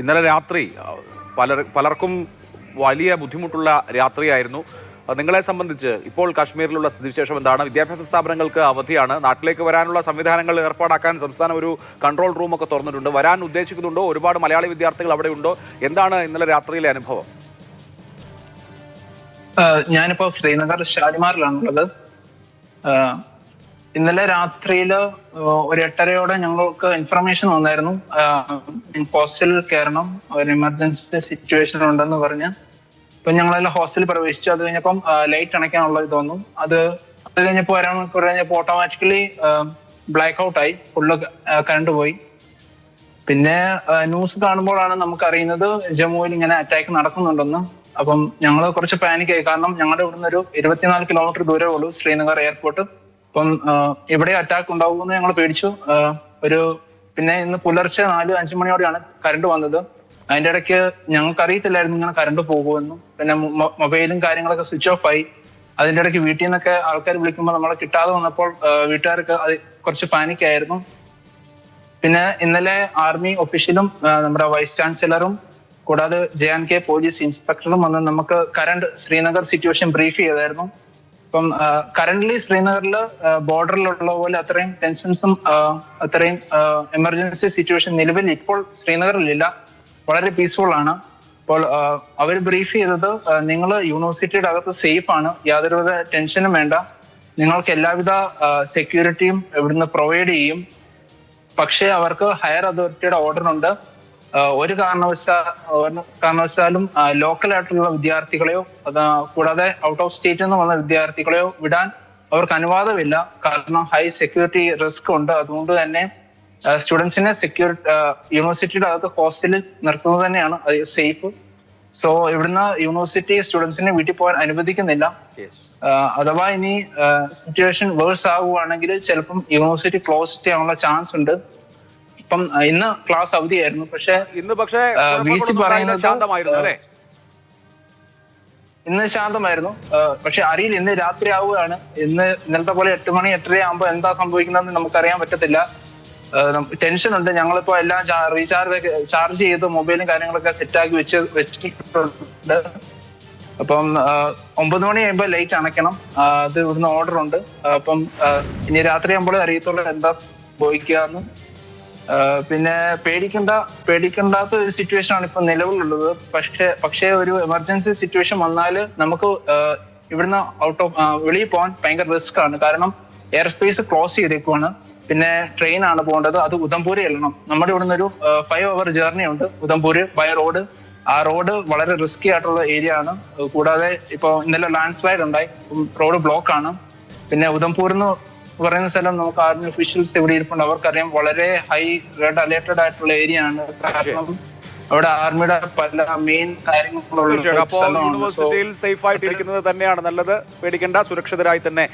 ഇന്നലെ രാത്രി പല പലർ പലർക്കും വലിയ ബുദ്ധിമുട്ടുള്ള രാത്രിയായിരുന്നു. നിങ്ങളെ സംബന്ധിച്ച് ഇപ്പോൾ കാശ്മീരിലുള്ള സ്ഥിതിവിശേഷം എന്താണ്? വിദ്യാഭ്യാസ സ്ഥാപനങ്ങൾക്ക് അവധിയാണ്. നാട്ടിലേക്ക് വരാനുള്ള സംവിധാനങ്ങൾ ഏർപ്പാടാക്കാൻ സംസ്ഥാനം ഒരു കൺട്രോൾ റൂമൊക്കെ തുറന്നിട്ടുണ്ട്. വരാൻ ഉദ്ദേശിക്കുന്നുണ്ടോ? ഒരുപാട് മലയാളി വിദ്യാർത്ഥികൾ അവിടെ ഉണ്ടോ? എന്താണ് ഇന്നലെ രാത്രിയിലെ അനുഭവം? ഞാനിപ്പോ ശ്രീനഗർ ഷാലിമാറിലാണുള്ളത്. ഇന്നലെ രാത്രിയിൽ ഒരു എട്ടരയോടെ ഞങ്ങൾക്ക് ഇൻഫർമേഷൻ വന്നായിരുന്നു. ഹോസ്റ്റലിൽ കയറണം ഒരു എമർജൻസി സിറ്റുവേഷൻ ഉണ്ടെന്ന് പറഞ്ഞ്. അപ്പൊ ഞങ്ങളെല്ലാം ഹോസ്റ്റലിൽ പ്രവേശിച്ചു. അത് കഴിഞ്ഞപ്പം ലൈറ്റ് അണയ്ക്കാനുള്ള ഇത് വന്നു. അത് അത് കഴിഞ്ഞപ്പോൾ ഒരാൾ മണിക്കൂർ കഴിഞ്ഞപ്പോ ഓട്ടോമാറ്റിക്കലി ബ്ലാക്ക് ഔട്ട് ആയി. ഫുള്ള് കറണ്ട് പോയി. പിന്നെ ന്യൂസ് കാണുമ്പോഴാണ് നമുക്ക് അറിയുന്നത് ജമ്മുവിൽ ഇങ്ങനെ അറ്റാക്ക് നടക്കുന്നുണ്ടെന്ന്. അപ്പം ഞങ്ങൾ കുറച്ച് പാനിക് ആയി. കാരണം ഞങ്ങളുടെ ഇവിടുന്ന് ഒരു ഇരുപത്തിനാല് കിലോമീറ്റർ ദൂരമേ ഉള്ളൂ ശ്രീനഗർ എയർപോർട്ട് അപ്പം ഇവിടെ അറ്റാക്ക് ഉണ്ടാവുമെന്ന് ഞങ്ങൾ പേടിച്ചു. ഒരു പിന്നെ ഇന്ന് പുലർച്ചെ നാല് അഞ്ചു മണിയോടെയാണ് കറണ്ട് വന്നത്. അതിന്റെ ഇടയ്ക്ക് ഞങ്ങൾക്ക് അറിയത്തില്ലായിരുന്നു ഇങ്ങനെ കറണ്ട് പോകുമെന്നും. പിന്നെ മൊബൈലും കാര്യങ്ങളൊക്കെ സ്വിച്ച് ഓഫ് ആയി. അതിന്റെ ഇടയ്ക്ക് വീട്ടിൽ നിന്നൊക്കെ ആൾക്കാർ വിളിക്കുമ്പോൾ നമ്മളെ കിട്ടാതെ വന്നപ്പോൾ വീട്ടുകാർക്ക് അത് കുറച്ച് പാനിക് ആയിരുന്നു. പിന്നെ ഇന്നലെ ആർമി ഒഫീഷ്യലും നമ്മുടെ വൈസ് ചാൻസലറും കൂടാതെ ജെ ആൻഡ് കെ പോലീസ് ഇൻസ്പെക്ടറും വന്ന് നമുക്ക് കറണ്ട് ശ്രീനഗർ സിറ്റുവേഷൻ ബ്രീഫ് ചെയ്തായിരുന്നു. ഇപ്പം കറന്റ്ലി ശ്രീനഗറിൽ ബോർഡറിലുള്ള പോലെ അത്രയും ടെൻഷൻസും അത്രയും എമർജൻസി സിറ്റുവേഷൻ നിലവിൽ ഇപ്പോൾ ശ്രീനഗറിലില്ല. വളരെ പീസ്ഫുൾ ആണ്. അപ്പോൾ അവർ ബ്രീഫ് ചെയ്തത് നിങ്ങൾ യൂണിവേഴ്സിറ്റിയുടെ അകത്ത് സേഫ് ആണ്. യാതൊരുവിധ ടെൻഷനും വേണ്ട. നിങ്ങൾക്ക് എല്ലാവിധ സെക്യൂരിറ്റിയും ഇവിടുന്ന് പ്രൊവൈഡ് ചെയ്യും. പക്ഷേ അവർക്ക് ഹയർ അതോറിറ്റിയുടെ ഓർഡർ ഉണ്ട്. ഒരു കാരണവശാ കാരണവശാലും ലോക്കൽ ആയിട്ടുള്ള വിദ്യാർത്ഥികളെയോ അത് കൂടാതെ ഔട്ട് ഓഫ് സ്റ്റേറ്റിൽ നിന്ന് വന്ന വിദ്യാർത്ഥികളെയോ വിടാൻ അവർക്ക് അനുവാദമില്ല. കാരണം ഹൈ സെക്യൂരിറ്റി റിസ്ക് ഉണ്ട്. അതുകൊണ്ട് തന്നെ സ്റ്റുഡൻസിനെ സെക്യൂരിറ്റി യൂണിവേഴ്സിറ്റിയുടെ അകത്ത് ഹോസ്റ്റലിൽ നിർത്തുന്നത് തന്നെയാണ്. സേഫ് സോ ഇവിടുന്ന് യൂണിവേഴ്സിറ്റി സ്റ്റുഡൻസിനെ വീട്ടിൽ പോകാൻ അനുവദിക്കുന്നില്ല. അഥവാ ഇനി സിറ്റുവേഷൻ വേഴ്സ് ആകുവാണെങ്കിൽ ചിലപ്പം യൂണിവേഴ്സിറ്റി ക്ലോസ് ചെയ്യാനുള്ള ചാൻസ് ഉണ്ട്. ഇപ്പം ഇന്ന് ക്ലാസ് അവധിയായിരുന്നു പക്ഷെ ഇന്ന് പക്ഷേ കുഴപ്പങ്ങളൊന്നും പറയുന്നത് ശാന്തമായിരുന്നു അല്ലേ? ഇന്ന് ശാന്തമായിരുന്നു പക്ഷെ അറിയില്ല ഇന്ന് രാത്രി ആവുകയാണ്. ഇന്ന് ഇന്നലത്തെ പോലെ എട്ട് മണി എട്ടരയാകുമ്പോ എന്താ സംഭവിക്കുന്നതെന്ന് നമുക്കറിയാൻ പറ്റത്തില്ല. ടെൻഷൻ ഉണ്ട് ഞങ്ങളിപ്പോ എല്ലാം റീചാർജ് ചാർജ് ചെയ്ത് മൊബൈലും കാര്യങ്ങളൊക്കെ സെറ്റ് ആക്കി വെച്ച് വെച്ചിട്ടുണ്ട്. അപ്പം ഒമ്പത് മണി കഴിയുമ്പോൾ ലൈറ്റ് അണയ്ക്കണം. അത് ഇവിടുന്ന് ഓർഡർ ഉണ്ട് അപ്പം ഇനി രാത്രി ആകുമ്പോഴേ അറിയത്തുള്ളൂ എന്താ സംഭവിക്കാന്ന് ആഹ് പിന്നെ പേടിക്കണ്ട പേടിക്കണ്ടാത്ത ഒരു സിറ്റുവേഷൻ ആണ് ഇപ്പൊ നിലവിലുള്ളത്. പക്ഷേ പക്ഷേ ഒരു എമർജൻസി സിറ്റുവേഷൻ വന്നാൽ നമുക്ക് ഇവിടുന്ന് ഔട്ട് ഓഫ് വെളിയിൽ പോകാൻ ഭയങ്കര റിസ്ക് ആണ്. കാരണം എയർ സ്പേസ് ക്ലോസ് ചെയ്തേക്കുവാണ്. പിന്നെ ട്രെയിൻ ആണ് പോകേണ്ടത്. അത് ഉദംപൂര് എല്ലണം നമ്മുടെ ഇവിടുന്ന് ഒരു ഫൈവ് അവർ ജേർണി ഉണ്ട്. ഉദംപൂര് ബൈ റോഡ് ആ റോഡ് വളരെ റിസ്കി ആയിട്ടുള്ള ഏരിയ ആണ്. കൂടാതെ ഇപ്പോൾ ഇന്നലെ ലാൻഡ് സ്ലൈഡ് ഉണ്ടായി റോഡ് ബ്ലോക്ക് ആണ്. പിന്നെ ഉദംപൂരിൽ എന്ന് പറയുന്ന സ്ഥലം നമുക്ക് ആർമി ഒഫീഷ്യൽസ് ഇവിടെ ഇരിപ്പുണ്ട്? അവർക്കറിയാം വളരെ ഹൈ റെഡ് അലേർട്ടഡ് ആയിട്ടുള്ള ഏരിയ ആണ്. കാരണം അവിടെ ആർമിയുടെ പല മെയിൻ കാര്യങ്ങളുള്ള സേഫ് ആയിട്ട് ഇരിക്കുന്നത് യൂണിവേഴ്സിറ്റിയിൽ സേഫ് ആയിട്ടിരിക്കുന്നത് തന്നെയാണ്. നല്ലത്. പേടിക്കേണ്ട. സുരക്ഷിതരായി തന്നെ